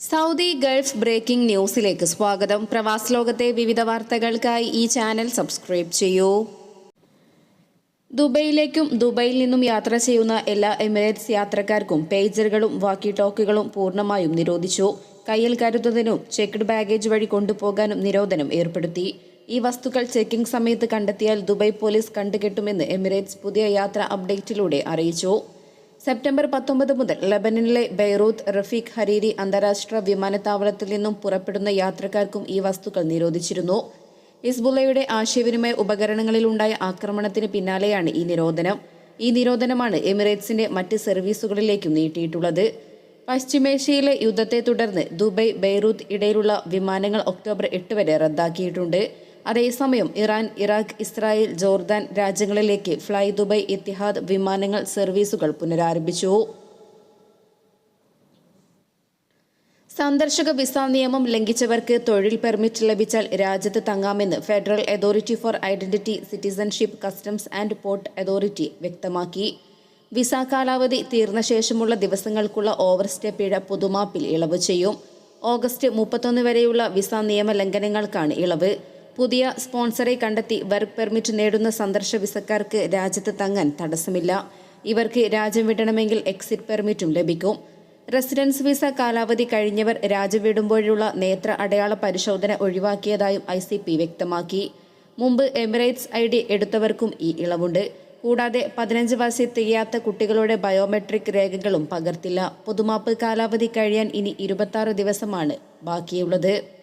Saudi Gulf breaking ന്യൂസിലേക്ക് സ്വാഗതം. പ്രവാസ ലോകത്തെ വിവിധ വാർത്തകൾക്കായി ഈ ചാനൽ സബ്സ്ക്രൈബ് ചെയ്യൂ. ദുബൈയിലേക്കും ദുബൈയിൽ നിന്നും യാത്ര ചെയ്യുന്ന എല്ലാ എമിറേറ്റ്സ് യാത്രക്കാർക്കും പേജറുകളും വാക്കി ടോക്കുകളും പൂർണമായും നിരോധിച്ചു. കയ്യിൽ കരുതുന്നതിനും ചെക്ക്ഡ് ബാഗേജ് വഴി കൊണ്ടുപോകാനും നിരോധനം ഏർപ്പെടുത്തി. ഈ വസ്തുക്കൾ ചെക്കിംഗ് സമയത്ത് കണ്ടെത്തിയാൽ ദുബൈ പോലീസ് കണ്ടുകെട്ടുമെന്ന് എമിറേറ്റ്സ് പുതിയ യാത്ര അപ്ഡേറ്റിലൂടെ അറിയിച്ചു. സെപ്റ്റംബർ പത്തൊമ്പത് മുതൽ ലബനനിലെ ബെയ്റൂത്ത് റഫീഖ് ഹരീരി അന്താരാഷ്ട്ര വിമാനത്താവളത്തിൽ നിന്നും പുറപ്പെടുന്ന യാത്രക്കാർക്കും ഈ വസ്തുക്കൾ നിരോധിച്ചിരുന്നു. ഹിസ്ബുള്ളയുടെ ആശയവിനിമയ ഉപകരണങ്ങളിലുണ്ടായ ആക്രമണത്തിന് പിന്നാലെയാണ് ഈ നിരോധനം. ഈ നിരോധനമാണ് എമിറേറ്റ്സിന്റെ മറ്റ് സർവീസുകളിലേക്കും നീട്ടിയിട്ടുള്ളത്. പശ്ചിമേഷ്യയിലെ യുദ്ധത്തെ തുടർന്ന് ദുബൈ ബെയ്റൂത്ത് ഇടയിലുള്ള വിമാനങ്ങൾ ഒക്ടോബർ എട്ട് വരെ റദ്ദാക്കിയിട്ടുണ്ട്. അതേസമയം ഇറാൻ ഇറാഖ് ഇസ്രായേൽ ജോർദാൻ രാജ്യങ്ങളിലേക്ക് ഫ്ലൈ ദുബൈ ഇത്തിഹാദ് വിമാനങ്ങൾ സർവീസുകൾ പുനരാരംഭിച്ചു. സന്ദർശക വിസ നിയമം ലംഘിച്ചവർക്ക് തൊഴിൽ പെർമിറ്റ് ലഭിച്ചാൽ രാജ്യത്ത് തങ്ങാമെന്ന് federal authority for identity citizenship customs and port authority വ്യക്തമാക്കി. വിസ കാലാവധി തീർന്ന ശേഷമുള്ള ദിവസങ്ങൾക്കുള്ള ഓവർസ്റ്റേ പിഴ പുതുമാപ്പിൽ ഇളവ് ചെയ്യും. ഓഗസ്റ്റ് മുപ്പത്തൊന്ന് വരെയുള്ള വിസ നിയമ ലംഘനങ്ങൾക്കാണ് ഇളവ്. പുതിയ സ്പോൺസറെ കണ്ടെത്തി വർക്ക് പെർമിറ്റ് നേടുന്ന സന്ദർശ വിസക്കാർക്ക് രാജ്യത്ത് തങ്ങാൻ തടസ്സമില്ല. ഇവർക്ക് രാജ്യം വിടണമെങ്കിൽ എക്സിറ്റ് പെർമിറ്റും ലഭിക്കും. റെസിഡൻസ് വിസ കാലാവധി കഴിഞ്ഞവർ രാജ്യം വിടുമ്പോഴുള്ള നേത്ര അടയാള പരിശോധന ഒഴിവാക്കിയതായും ഐ സി പി വ്യക്തമാക്കി. മുമ്പ് എമിറേറ്റ്സ് ഐ ഡി എടുത്തവർക്കും ഈ ഇളവുണ്ട്. കൂടാതെ പതിനഞ്ച് വയസ്സിൽ തികയാത്ത കുട്ടികളുടെ ബയോമെട്രിക് രേഖകളും പകർത്തില്ല. പൊതുമാപ്പ് കാലാവധി കഴിയാൻ ഇനി ഇരുപത്തി ദിവസമാണ് ബാക്കിയുള്ളത്.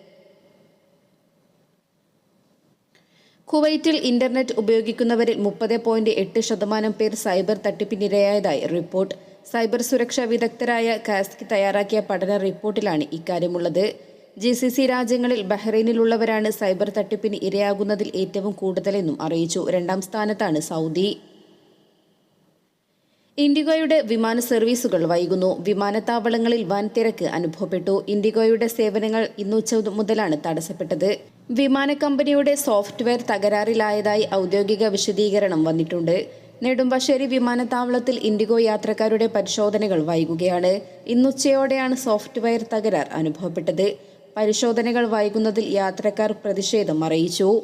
കുവൈറ്റിൽ ഇന്റർനെറ്റ് ഉപയോഗിക്കുന്നവരിൽ മുപ്പത് പോയിന്റ് എട്ട് ശതമാനം പേർ സൈബർ തട്ടിപ്പിനിരയായതായി റിപ്പോർട്ട്. സൈബർ സുരക്ഷാ വിദഗ്ധരായ കാസ്കി തയ്യാറാക്കിയ പഠന റിപ്പോർട്ടിലാണ് ഇക്കാര്യമുള്ളത്. ജി സി സി രാജ്യങ്ങളിൽ ബഹ്റൈനിലുള്ളവരാണ് സൈബർ തട്ടിപ്പിന് ഇരയാകുന്നതിൽ ഏറ്റവും കൂടുതലെന്നും അറിയിച്ചു. രണ്ടാം സ്ഥാനത്താണ് സൗദി. ഇൻഡിഗോയുടെ വിമാന സർവീസുകൾ വൈകുന്നു. വിമാനത്താവളങ്ങളിൽ വൻ തിരക്ക് അനുഭവപ്പെട്ടു. ഇൻഡിഗോയുടെ സേവനങ്ങൾ ഇന്നുച്ച മുതലാണ് തടസ്സപ്പെട്ടത്. വിമാന കമ്പനിയുടെ സോഫ്റ്റ്വെയർ തകരാറിലായതായി ഔദ്യോഗിക വിശദീകരണം വന്നിട്ടുണ്ട്. നെടുമ്പാശ്ശേരി വിമാനത്താവളത്തിൽ ഇൻഡിഗോ യാത്രക്കാരുടെ പരിശോധനകൾ വൈകുകയാണ്. ഇന്നുച്ചയോടെയാണ് സോഫ്റ്റ്വെയർ തകരാർ അനുഭവപ്പെട്ടത്. പരിശോധനകൾ വൈകുന്നതിൽ യാത്രക്കാർ പ്രതിഷേധം അറിയിച്ചു.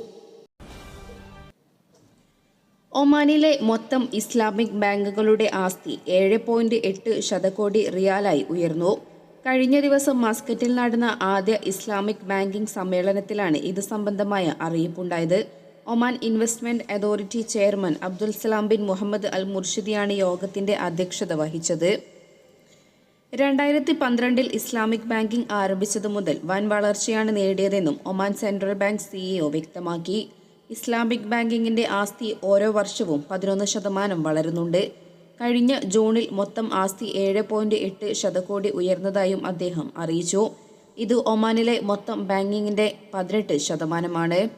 ഒമാനിലെ മൊത്തം ഇസ്ലാമിക് ബാങ്കുകളുടെ ആസ്തി ഏഴ് പോയിന്റ് എട്ട് ശതകോടി റിയാലായി ഉയർന്നു. കഴിഞ്ഞ ദിവസം മസ്കറ്റിൽ നടന്ന ആദ്യ ഇസ്ലാമിക് ബാങ്കിംഗ് സമ്മേളനത്തിലാണ് ഇത് സംബന്ധമായ അറിയിപ്പുണ്ടായത്. Oman investment authority chairman Abdul Salam bin Mohammed al മുർഷിദിയാണ് യോഗത്തിന്റെ അധ്യക്ഷത വഹിച്ചത്. രണ്ടായിരത്തി പന്ത്രണ്ടിൽ ഇസ്ലാമിക് ബാങ്കിംഗ് ആരംഭിച്ചതു മുതൽ വൻ വളർച്ചയാണ് നേടിയതെന്നും ഒമാൻ സെൻട്രൽ ബാങ്ക് സിഇഒ വ്യക്തമാക്കി. ഇസ്ലാമിക് ബാങ്കിങ്ങിന്റെ ആസ്തി ഓരോ വർഷവും പതിനൊന്ന് ശതമാനം വളരുന്നുണ്ട്. കഴിഞ്ഞ ജൂണിൽ മൊത്തം ആസ്തി ഏഴ് പോയിന്റ് എട്ട് ശതകോടി ഉയർന്നതായും അദ്ദേഹം അറിയിച്ചു. ഇത് ഒമാനിലെ മൊത്തം ബാങ്കിങ്ങിന്റെ പതിനെട്ട് ശതമാനമാണ്.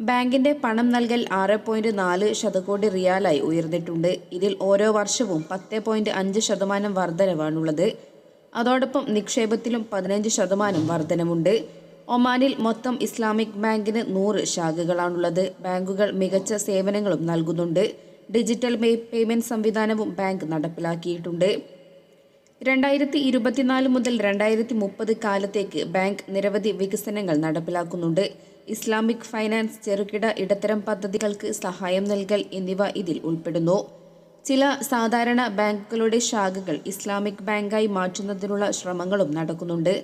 ബാങ്കിന്റെ പണം നൽകൽ ആറ് പോയിന്റ് നാല് ശതകോടി റിയാലായി ഉയർന്നിട്ടുണ്ട്. ഇതിൽ ഓരോ വർഷവും പത്ത് പോയിന്റ് അഞ്ച് ശതമാനം വർധനവാണുള്ളത്. അതോടൊപ്പം നിക്ഷേപത്തിലും പതിനഞ്ച് ശതമാനം വർധനമുണ്ട് ഒമാനിൽ മൊത്തം ഇസ്ലാമിക് ബാങ്കിന് നൂറ് ശാഖകളാണുള്ളത്. ബാങ്കുകൾ മികച്ച സേവനങ്ങളും നൽകുന്നുണ്ട്. ഡിജിറ്റൽ പേയ്മെന്റ് സംവിധാനവും ബാങ്ക് നടപ്പിലാക്കിയിട്ടുണ്ട്. രണ്ടായിരത്തി ഇരുപത്തിനാല് മുതൽ രണ്ടായിരത്തി മുപ്പത് കാലത്തേക്ക് ബാങ്ക് നിരവധി വികസനങ്ങൾ നടപ്പിലാക്കുന്നുണ്ട്. ഇസ്ലാമിക് ഫൈനാൻസ് ചെറുകിട ഇടത്തരം പദ്ധതികൾക്ക് സഹായം നൽകൽ എന്നിവ ഇതിൽ ഉൾപ്പെടുന്നു. ചില സാധാരണ ബാങ്കുകളുടെ ശാഖകൾ ഇസ്ലാമിക് ബാങ്കായി മാറ്റുന്നതിനുള്ള ശ്രമങ്ങളും നടക്കുന്നുണ്ട്.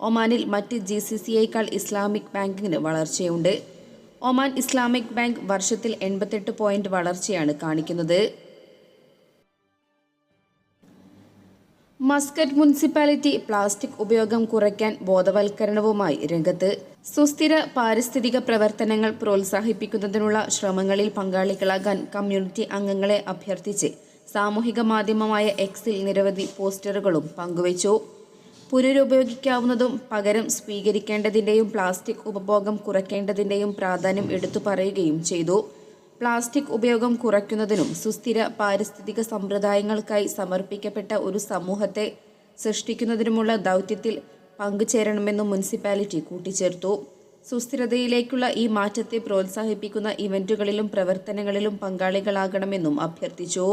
ഒമാനിൽ മറ്റ് ജി സി സിയേക്കാൾ ഇസ്ലാമിക് ബാങ്കിങ്ങിന് വളർച്ചയുണ്ട്. ഒമാൻ ഇസ്ലാമിക് ബാങ്ക് വർഷത്തിൽ എൺപത്തെട്ട് പോയിന്റ് വളർച്ചയാണ് കാണിക്കുന്നത്. മസ്കറ്റ് മുനിസിപ്പാലിറ്റി പ്ലാസ്റ്റിക് ഉപയോഗം കുറയ്ക്കാൻ ബോധവൽക്കരണവുമായി രംഗത്ത്. സുസ്ഥിര പാരിസ്ഥിതിക പ്രവർത്തനങ്ങൾ പ്രോത്സാഹിപ്പിക്കുന്നതിനുള്ള ശ്രമങ്ങളിൽ പങ്കാളികളാകാൻ കമ്മ്യൂണിറ്റി അംഗങ്ങളെ അഭ്യർത്ഥിച്ച് സാമൂഹിക മാധ്യമമായ എക്സിൽ നിരവധി പോസ്റ്ററുകളും പങ്കുവച്ചു. പുനരുപയോഗിക്കാവുന്നതും പകരം സ്വീകരിക്കേണ്ടതിന്റെയും പ്ലാസ്റ്റിക് ഉപഭോഗം കുറയ്ക്കേണ്ടതിന്റെയും പ്രാധാന്യം എടുത്തു പറയുകയും ചെയ്തു. പ്ലാസ്റ്റിക് ഉപയോഗം കുറയ്ക്കുന്നതിനും സുസ്ഥിര പാരിസ്ഥിതിക സമ്പ്രദായങ്ങൾക്കായി സമർപ്പിക്കപ്പെട്ട ഒരു സമൂഹത്തെ സൃഷ്ടിക്കുന്നതിനുമുള്ള ദൗത്യത്തിൽ പങ്കുചേരണമെന്നും മുനിസിപ്പാലിറ്റി കൂട്ടിച്ചേർത്തു. സുസ്ഥിരതയിലേക്കുള്ള ഈ മാറ്റത്തെ പ്രോത്സാഹിപ്പിക്കുന്ന ഇവന്റുകളിലും പ്രവർത്തനങ്ങളിലും പങ്കാളികളാകണമെന്നും അഭ്യർത്ഥിച്ചു.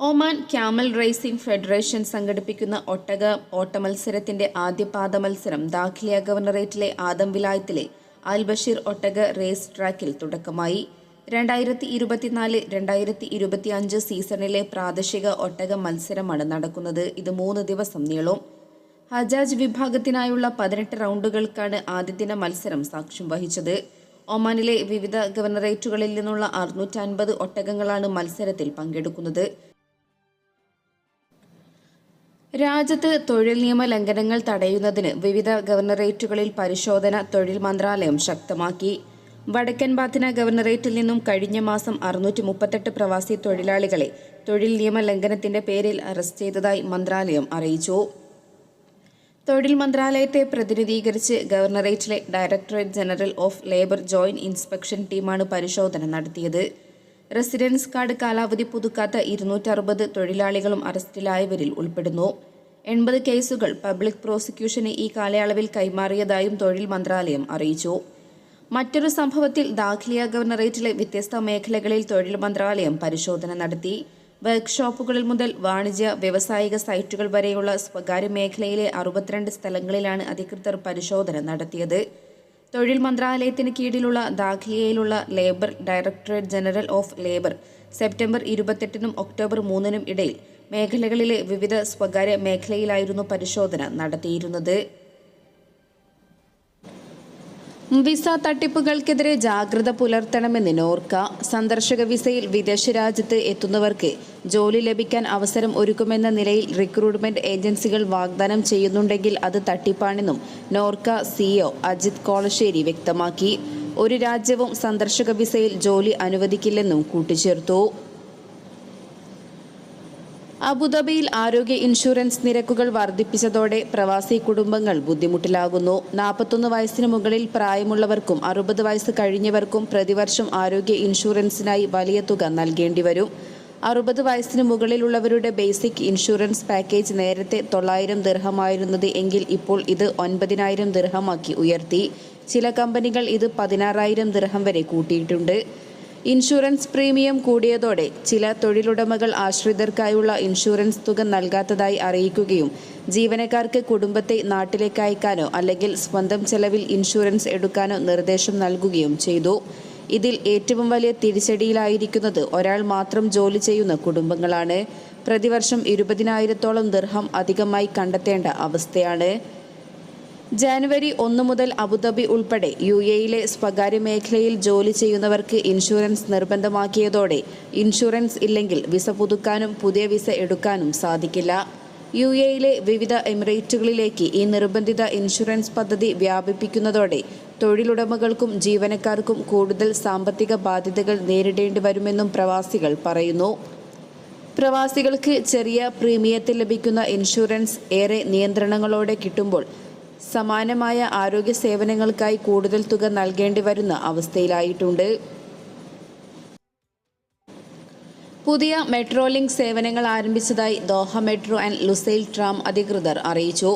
ഒമാൻ ക്യാമൽ റേസിംഗ് ഫെഡറേഷൻ സംഘടിപ്പിക്കുന്ന ഒട്ടക ഓട്ടമത്സരത്തിന്റെ ആദ്യ പാദ മത്സരം ദാഖിലിയ ഗവർണറേറ്റിലെ ആദം വിലായത്തിലെ അൽ ബഷീർ ഒട്ടക റേസ് ട്രാക്കിൽ തുടക്കമായി. രണ്ടായിരത്തി ഇരുപത്തിനാല് രണ്ടായിരത്തി ഇരുപത്തി അഞ്ച് സീസണിലെ പ്രാദേശിക ഒട്ടക മത്സരമാണ് നടക്കുന്നത്. ഇത് മൂന്ന് ദിവസം നീളും. ഹജാജ് വിഭാഗത്തിനായുള്ള പതിനെട്ട് റൗണ്ടുകൾക്കാണ് ആദ്യദിന മത്സരം സാക്ഷ്യം വഹിച്ചത്. ഒമാനിലെ വിവിധ ഗവർണറേറ്റുകളിൽ നിന്നുള്ള അറുന്നൂറ്റൻപത് ഒട്ടകങ്ങളാണ് മത്സരത്തിൽ പങ്കെടുക്കുന്നത്. രാജ്യത്ത് തൊഴിൽ നിയമ ലംഘനങ്ങൾ തടയുന്നതിന് വിവിധ ഗവർണറേറ്റുകളിൽ പരിശോധന തൊഴിൽ മന്ത്രാലയം ശക്തമാക്കി. വടക്കൻ ബാത്തിന ഗവർണറേറ്റിൽ നിന്നും കഴിഞ്ഞ മാസം അറുന്നൂറ്റി മുപ്പത്തെട്ട് പ്രവാസി തൊഴിലാളികളെ തൊഴിൽ നിയമ ലംഘനത്തിന്റെ പേരിൽ അറസ്റ്റ് ചെയ്തതായി മന്ത്രാലയം അറിയിച്ചു. തൊഴിൽ മന്ത്രാലയത്തെ പ്രതിനിധീകരിച്ച് ഗവർണറേറ്റിലെ directorate general of labour joint inspection ടീമാണ് പരിശോധന നടത്തിയത്. റെസിഡൻസ് കാർഡ് കാലാവധി പുതുക്കാത്ത ഇരുന്നൂറ്ററുപത് തൊഴിലാളികളും അറസ്റ്റിലായവരിൽ ഉൾപ്പെടുന്നു. എൺപത് കേസുകൾ പബ്ലിക് പ്രോസിക്യൂഷന് ഈ കാലയളവിൽ കൈമാറിയതായും തൊഴിൽ മന്ത്രാലയം അറിയിച്ചു. മറ്റൊരു സംഭവത്തിൽ ദാഖിലിയ ഗവർണറേറ്റിലെ വ്യത്യസ്ത മേഖലകളിൽ തൊഴിൽ മന്ത്രാലയം പരിശോധന നടത്തി. വർക്ക്ഷോപ്പുകളിൽ മുതൽ വാണിജ്യ വ്യവസായിക സൈറ്റുകൾ വരെയുള്ള സ്വകാര്യ മേഖലയിലെ അറുപത്തിരണ്ട് സ്ഥലങ്ങളിലാണ് അധികൃതർ പരിശോധന നടത്തിയത്. തൊഴിൽ മന്ത്രാലയത്തിന് കീഴിലുള്ള ദാഖിയയിലുള്ള labour directorate general of labour September ഇരുപത്തെട്ടിനും October മൂന്നിനും ഇടയിൽ മേഖലകളിലെ വിവിധ സ്വകാര്യ മേഖലയിലായിരുന്നു പരിശോധന നടത്തിയിരുന്നത്. വിസ തട്ടിപ്പുകൾക്കെതിരെ ജാഗ്രത പുലർത്തണമെന്ന് നോർക്ക. സന്ദർശക വിസയിൽ വിദേശ രാജ്യത്ത് എത്തുന്നവർക്ക് ജോലി ലഭിക്കാൻ അവസരം ഒരുക്കുമെന്ന നിലയിൽ റിക്രൂട്ട്മെന്റ് ഏജൻസികൾ വാഗ്ദാനം ചെയ്യുന്നുണ്ടെങ്കിൽ അത് തട്ടിപ്പാണെന്നും നോർക്ക സിഇഒ അജിത് കോളശ്ശേരി വ്യക്തമാക്കി. ഒരു രാജ്യവും സന്ദർശക വിസയിൽ ജോലി അനുവദിക്കില്ലെന്നും കൂട്ടിച്ചേർത്തു. അബുദാബിയിൽ ആരോഗ്യ ഇൻഷുറൻസ് നിരക്കുകൾ വർദ്ധിപ്പിച്ചതോടെ പ്രവാസി കുടുംബങ്ങൾ ബുദ്ധിമുട്ടിലാകുന്നു. നാൽപ്പത്തൊന്ന് വയസ്സിന് മുകളിൽ പ്രായമുള്ളവർക്കും അറുപത് വയസ്സ് കഴിഞ്ഞവർക്കും പ്രതിവർഷം ആരോഗ്യ ഇൻഷുറൻസിനായി വലിയ തുക നൽകേണ്ടി വരും. അറുപത് വയസ്സിന് മുകളിലുള്ളവരുടെ ബേസിക് ഇൻഷുറൻസ് പാക്കേജ് നേരത്തെ തൊള്ളായിരം ദിർഹമായിരുന്നത് എങ്കിൽ ഇപ്പോൾ ഇത് ഒൻപതിനായിരം ദിർഹമാക്കി ഉയർത്തി. ചില കമ്പനികൾ ഇത് പതിനാറായിരം ദിർഹം വരെ കൂട്ടിയിട്ടുണ്ട്. ഇൻഷുറൻസ് പ്രീമിയം കൂടിയതോടെ ചില തൊഴിലുടമകൾ ആശ്രിതർക്കായുള്ള ഇൻഷുറൻസ് തുക നൽകാത്തതായി അറിയിക്കുകയും ജീവനക്കാർക്ക് കുടുംബത്തെ നാട്ടിലേക്ക് അയക്കാനോ അല്ലെങ്കിൽ സ്വന്തം ചെലവിൽ ഇൻഷുറൻസ് എടുക്കാനോ നിർദ്ദേശം നൽകുകയും ചെയ്തു. ഇതിൽ ഏറ്റവും വലിയ തിരിച്ചടിയിലായിരിക്കുന്നത് ഒരാൾ മാത്രം ജോലി ചെയ്യുന്ന കുടുംബങ്ങളാണ്. പ്രതിവർഷം ഇരുപതിനായിരത്തോളം ദിർഹം അധികമായി കണ്ടെത്തേണ്ട അവസ്ഥയാണ്. ജാനുവരി ഒന്ന് മുതൽ അബുദാബി ഉൾപ്പെടെ യു എയിലെ സ്വകാര്യ മേഖലയിൽ ജോലി ചെയ്യുന്നവർക്ക് ഇൻഷുറൻസ് നിർബന്ധമാക്കിയതോടെ ഇൻഷുറൻസ് ഇല്ലെങ്കിൽ വിസ പുതുക്കാനും പുതിയ വിസ എടുക്കാനും സാധിക്കില്ല. യു എയിലെ വിവിധ എമിറേറ്റുകളിലേക്ക് ഈ നിർബന്ധിത ഇൻഷുറൻസ് പദ്ധതി വ്യാപിപ്പിക്കുന്നതോടെ തൊഴിലുടമകൾക്കും ജീവനക്കാർക്കും കൂടുതൽ സാമ്പത്തിക ബാധ്യതകൾ നേരിടേണ്ടി വരുമെന്നും പ്രവാസികൾ പറയുന്നു. പ്രവാസികൾക്ക് ചെറിയ പ്രീമിയത്തിൽ ലഭിക്കുന്ന ഇൻഷുറൻസ് ഏറെ നിയന്ത്രണങ്ങളോടെ കിട്ടുമ്പോൾ സമാനമായ ആരോഗ്യ സേവനങ്ങൾക്കായി കൂടുതൽ തുക നൽകേണ്ടി വരുന്ന അവസ്ഥയിലായിട്ടുണ്ട്. പുതിയ മെട്രോ ലിങ്ക് സേവനങ്ങൾ ആരംഭിച്ചതായി Doha metro and Lusail tram അധികൃതർ അറിയിച്ചു.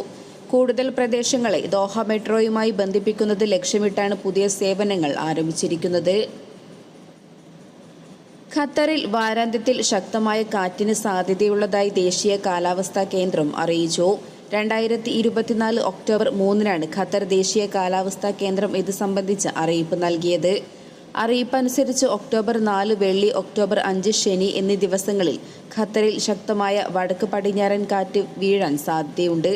കൂടുതൽ പ്രദേശങ്ങളെ ദോഹ മെട്രോയുമായി ബന്ധിപ്പിക്കുന്നത് ലക്ഷ്യമിട്ടാണ് പുതിയ സേവനങ്ങൾ ആരംഭിച്ചിരിക്കുന്നത്. ഖത്തറിൽ വാരാന്ത്യത്തിൽ ശക്തമായ കാറ്റിന് സാധ്യതയുള്ളതായി ദേശീയ കാലാവസ്ഥാ കേന്ദ്രം അറിയിച്ചു. രണ്ടായിരത്തി ഇരുപത്തിനാല് ഒക്ടോബർ മൂന്നിനാണ് ഖത്തർ ദേശീയ കാലാവസ്ഥാ കേന്ദ്രം ഇത് സംബന്ധിച്ച് അറിയിപ്പ് നൽകിയത്. അറിയിപ്പ് അനുസരിച്ച് ഒക്ടോബർ നാല് വെള്ളി ഒക്ടോബർ അഞ്ച് ശനി എന്നീ ദിവസങ്ങളിൽ ഖത്തറിൽ ശക്തമായ വടക്ക് പടിഞ്ഞാറൻ കാറ്റ് വീഴാൻ സാധ്യതയുണ്ട്.